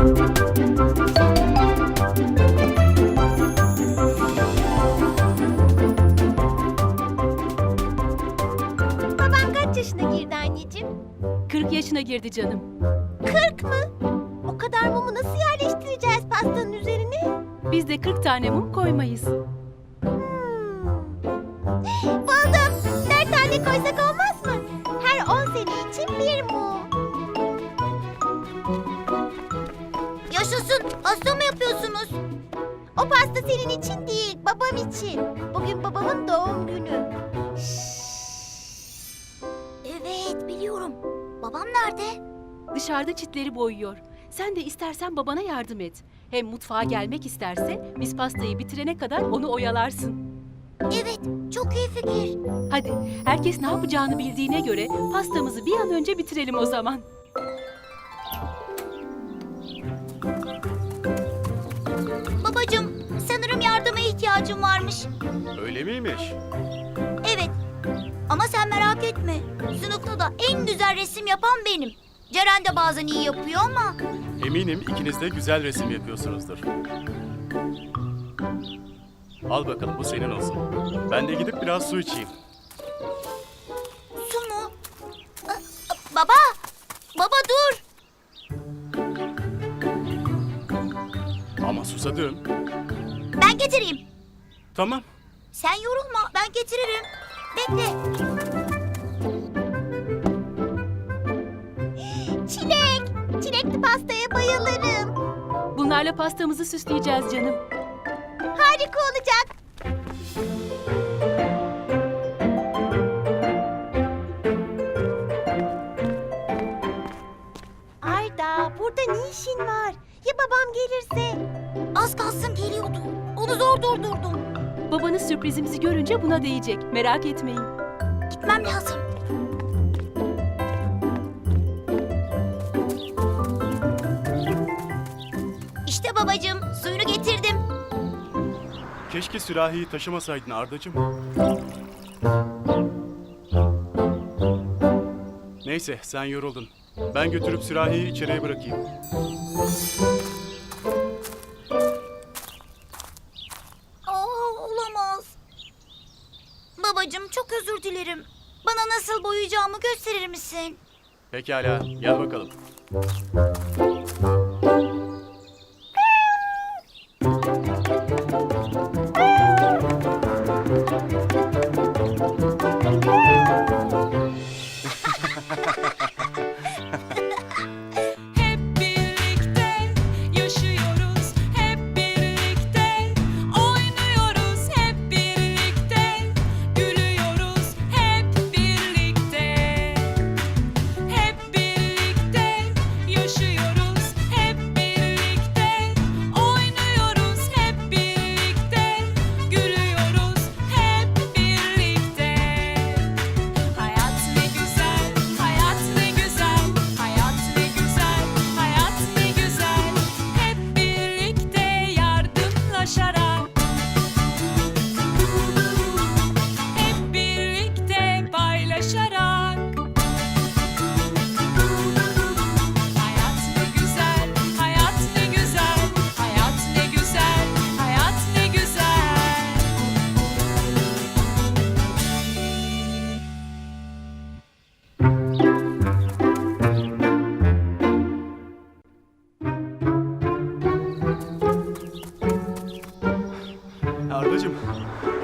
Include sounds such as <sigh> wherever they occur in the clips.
Babam kaç yaşına girdi anneciğim? 40 yaşına girdi canım. 40 mı? O kadar mumu nasıl yerleştireceğiz pastanın üzerine? Biz de 40 tane mum koymayız. Hmm. <gasps> Buldum. 4 tane koysak olmaz mı? Her 10 sene için bir mum. Yaşasın. Pasta mı yapıyorsunuz? O pasta senin için değil, babam için. Bugün babamın doğum günü. Evet, biliyorum. Babam nerede? Dışarıda çitleri boyuyor. Sen de istersen babana yardım et. Hem mutfağa gelmek isterse biz pastayı bitirene kadar onu oyalarsın. Evet, çok iyi fikir. Hadi herkes ne yapacağını bildiğine göre pastamızı bir an önce bitirelim o zaman. İhtiyacım varmış. Öyle miymiş? Evet. Ama sen merak etme. Sınıfta da en güzel resim yapan benim. Ceren de bazen iyi yapıyor ama. Eminim ikiniz de güzel resim yapıyorsunuzdur. Al bakalım bu senin olsun. Ben de gidip biraz su içeyim. Su mu? Baba! Baba dur! Ama susadım. Ben getireyim. Tamam. Sen yorulma, ben getiririm. Bekle. Çilek! Çilekli pastaya bayılırım. Bunlarla pastamızı süsleyeceğiz canım. Harika olacak. Sürprizimizi görünce buna değecek. Merak etmeyin. Gitmem lazım. İşte babacığım, suyunu getirdim. Keşke sürahiyi taşımasaydın Ardacığım. Neyse sen yoruldun. Ben götürüp sürahiyi içeriye bırakayım. Misin? Pekala gel bakalım.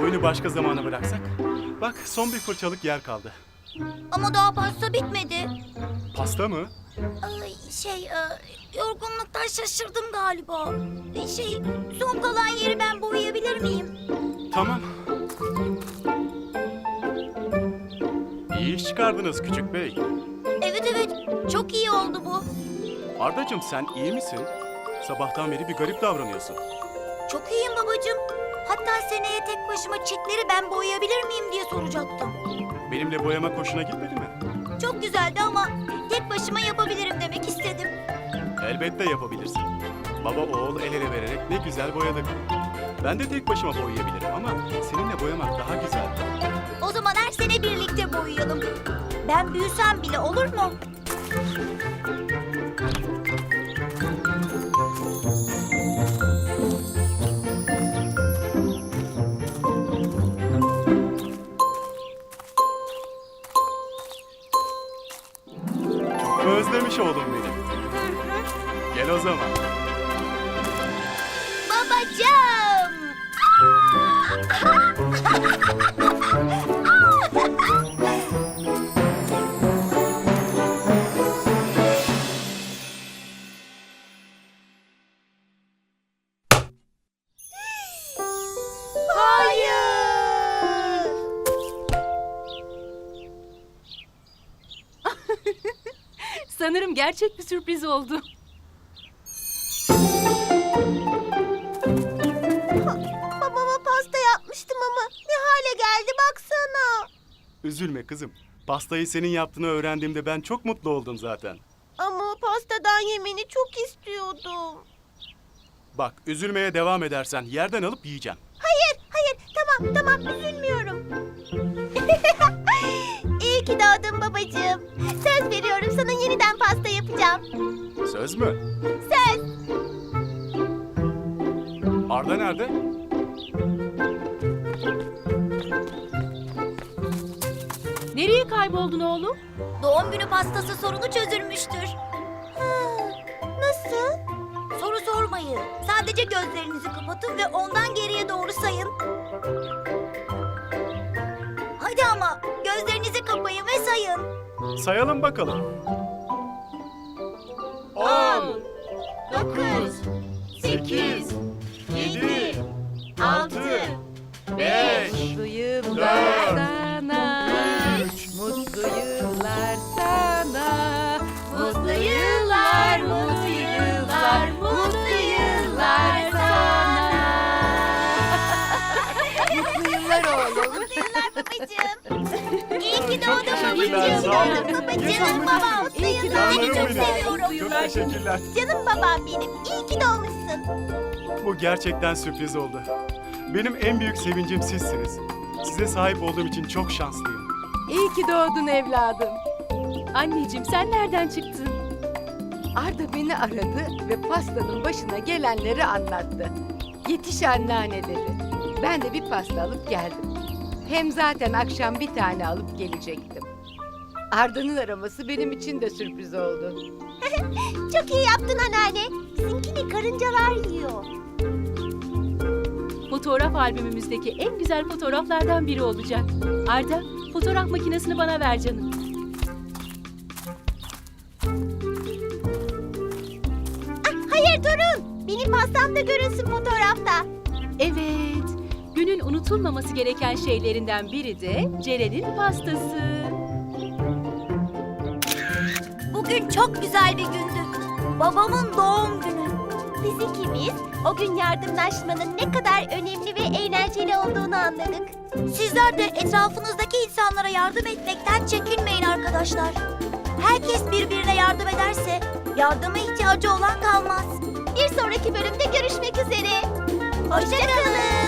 Oyunu başka zamana bıraksak. Bak son bir fırçalık yer kaldı. Ama daha pasta bitmedi. Pasta mı? Ay, şey, e, yorgunluktan şaşırdım galiba. E, Şey, son kalan yeri ben boyayabilir miyim? Tamam. İyi iş çıkardınız küçük bey. Evet evet, çok iyi oldu bu. Ardacığım sen iyi misin? Sabahtan beri bir garip davranıyorsun. Çok iyiyim babacığım. Hatta seneye tek başıma çitleri ben boyayabilir miyim diye soracaktım. Benimle boyama hoşuna gitmedi mi? Çok güzeldi ama tek başıma yapabilirim demek istedim. Elbette yapabilirsin. Baba oğul el ele vererek ne güzel boyadık. Ben de tek başıma boyayabilirim ama seninle boyamak daha güzel. O zaman her sene birlikte boyayalım. Ben büyüsem bile olur mu? Babacığım. <laughs> Hayır. Sanırım gerçek bir sürpriz oldu. Üzülme kızım. Pastayı senin yaptığını öğrendiğimde ben çok mutlu oldum zaten. Ama pastadan yemeni çok istiyordum. Bak üzülmeye devam edersen yerden alıp yiyeceğim. Hayır, hayır. Tamam, tamam. Üzülmüyorum. <laughs> İyi ki doğdun babacığım. Söz veriyorum sana yeniden pasta yapacağım. Söz mü? Söz. Arda nerede? Nereye kayboldun oğlum? Doğum günü pastası sorunu çözülmüştür. Nasıl? Soru sormayın. Sadece gözlerinizi kapatın ve ondan geriye doğru sayın. Hadi ama gözlerinizi kapayın ve sayın. Sayalım bakalım. On, dokuz, sekiz, babacığım. İyi ki doğdun babacığım. Babacığım Yaşasın. babam. İyi ki. Seni çok seviyorum. Çok teşekkürler. Canım babam benim. İyi ki doğmuşsun. Bu gerçekten sürpriz oldu. Benim en büyük sevincim sizsiniz. Size sahip olduğum için çok şanslıyım. İyi ki doğdun evladım. Anneciğim sen nereden çıktın? Arda beni aradı ve pastanın başına gelenleri anlattı. Yetiş anneanne dedi. Ben de bir pasta alıp geldim. Hem zaten akşam bir tane alıp gelecektim. Arda'nın araması benim için de sürpriz oldu. <laughs> Çok iyi yaptın anneanne. Bizimkini karıncalar yiyor. Fotoğraf albümümüzdeki en güzel fotoğraflardan biri olacak. Arda, fotoğraf makinesini bana ver canım. Ah, hayır durun. Benim pastam da görünsün fotoğrafta. Unutulmaması gereken şeylerinden biri de Ceren'in pastası. Bugün çok güzel bir gündü. Babamın doğum günü. Biz ikimiz o gün yardımlaşmanın ne kadar önemli ve eğlenceli olduğunu anladık. Sizler de etrafınızdaki insanlara yardım etmekten çekinmeyin arkadaşlar. Herkes birbirine yardım ederse yardıma ihtiyacı olan kalmaz. Bir sonraki bölümde görüşmek üzere. Hoşçakalın.